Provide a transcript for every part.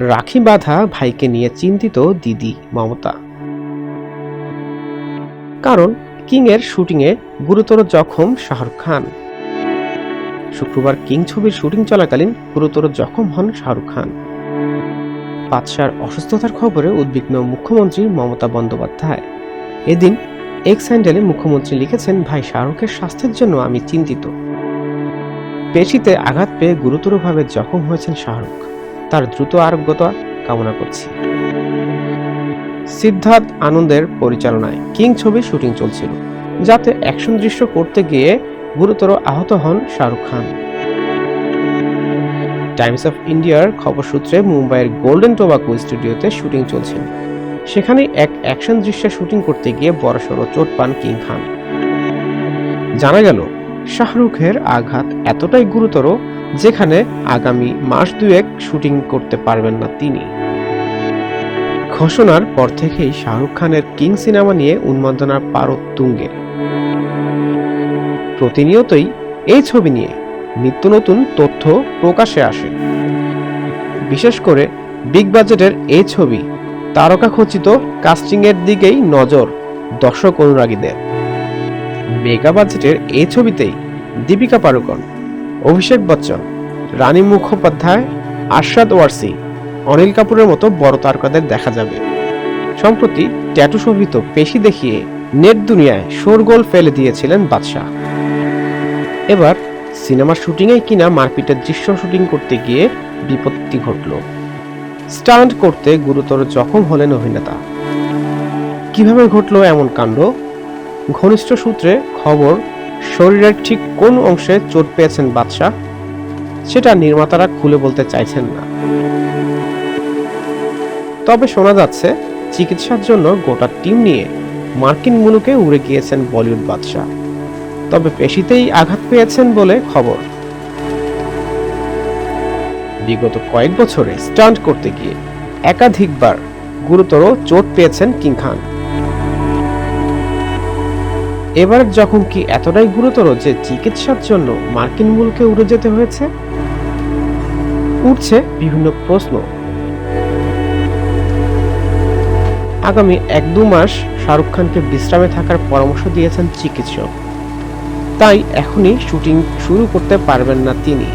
রাখি বাঁধা ভাইকে নিয়ে চিন্তিত দিদি, মমতা। কারণ কিং এর শুটিংয়ে গুরুতর জখম শাহরুখ খান। শুক্রবার কিং ছবির শুটিং চলাকালীন গুরুতর জখম হন শাহরুখ খান। বাদশার অসুস্থতার খবরে উদ্বিগ্ন মুখ্যমন্ত্রী মমতা বন্দ্যোপাধ্যায়। এদিন এক্স হ্যান্ডেলে মুখ্যমন্ত্রী লিখেছেন, ভাই, শাহরুখের স্বাস্থ্যের জন্য আমি চিন্তিত। পেশিতে আঘাত পেয়ে গুরুতরভাবে জখম হয়েছেন শাহরুখ। তার দ্রুত আরোগ্যতা কামনা করছি। সিদ্ধার্থ আনন্দের পরিচালনায় কিং ছবির শুটিং চলছিল, যাতে অ্যাকশন দৃশ্য করতে গিয়ে গুরুতর আহত হন শাহরুখ খান। টাইমস অফ ইন্ডিয়ার খবর সূত্রে মুম্বাইয়ের গোল্ডেন টোবাকো স্টুডিওতে শুটিং চলছিল। সেখানে এক অ্যাকশন দৃশ্যে শুটিং করতে গিয়ে বড়সড় চোট পান কিং খান। জানা গেল, শাহরুখের আঘাত এতটাই গুরুতর যেখানে আগামী মাস দুয়েক শুটিং করতে পারবেন না তিনি। ঘোষণার পর থেকেই শাহরুখ খানের কিং সিনেমা নিয়ে উন্মাদনার পারদ তুঙ্গে। প্রতিনিয়তই এই ছবি নিয়ে নিত্য নতুন তথ্য প্রকাশে আসে। বিশেষ করে বিগ বাজেটের এই ছবি তারকা খচিত কাস্টিংয়ের দিকেই নজর দর্শক অনুরাগীদের। মেগা বাজেটের এই ছবিতেই দীপিকা পাড়ুকন অভিষেক বচ্চন, রানী মুখোপাধ্যায় আরশাদ ওয়ারসি, অনিল কাপুরের মতো বড় তারকাদের দেখা যাবে। সম্প্রতি ট্যাটু শোভিত পেশি দেখিয়ে নেট দুনিয়ায় শোরগোল ফেলে দিয়েছিলেন বাদশাহ। এবার সিনেমার শুটিংয়ে কিনা মারপিটের দৃশ্য শুটিং করতে গিয়ে বিপত্তি ঘটল। স্টান্ট করতে গুরুতর জখম হলেন অভিনেতা। কীভাবে ঘটলো এমন কাণ্ড? ঘনিষ্ঠ সূত্রে খবর শরীরের ঠিক কোন অংশে চোট পেয়েছেন বাদশাহ? সেটা নির্মাতারা খুলে বলতে চাইছেন না। তবে শোনা যাচ্ছে, চিকিৎসার জন্য গোটা টিম নিয়ে মার্কিন মুলুকে উড়ে গিয়েছেন বলিউড বাদশাহ। তবে পেশিতেই আঘাত পেয়েছেন বলে খবর। বিগত কয়েক বছরে স্টান্ট করতে গিয়ে একাধিকবার গুরুতর চোট পেয়েছেন কিং খান। এবার যখন কি এতটাই গুরুতর যে চিকিৎসার জন্য মার্কিন মূলকে উড়ে যেতে হয়েছে? উঠছে বিভিন্ন প্রশ্ন। আগামী এক দু মাস শাহরুখ খানকে বিশ্রামে থাকার পরামর্শ দিয়েছেন চিকিৎসক। তাই এখনই শুটিং শুরু করতে পারবেন না তিনি।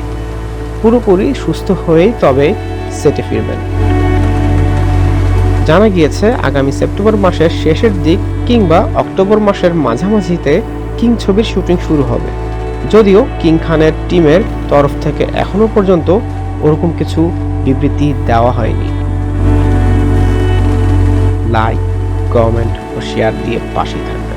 পুরোপুরি সুস্থ হয়েই তবে সেটে ফিরবেন। জানা গিয়েছে, আগামী সেপ্টেম্বর মাসের শেষের দিক কিংবা অক্টোবর মাসের মাঝামাঝিতে কিং ছবির শুটিং শুরু হবে। যদিও কিং খানের টিমের তরফ থেকে এখনও পর্যন্ত ওরকম কিছু বিবৃতি দেওয়া হয়নি। লাইক, কমেন্ট ও শেয়ার দিয়ে পাশে থাকুন।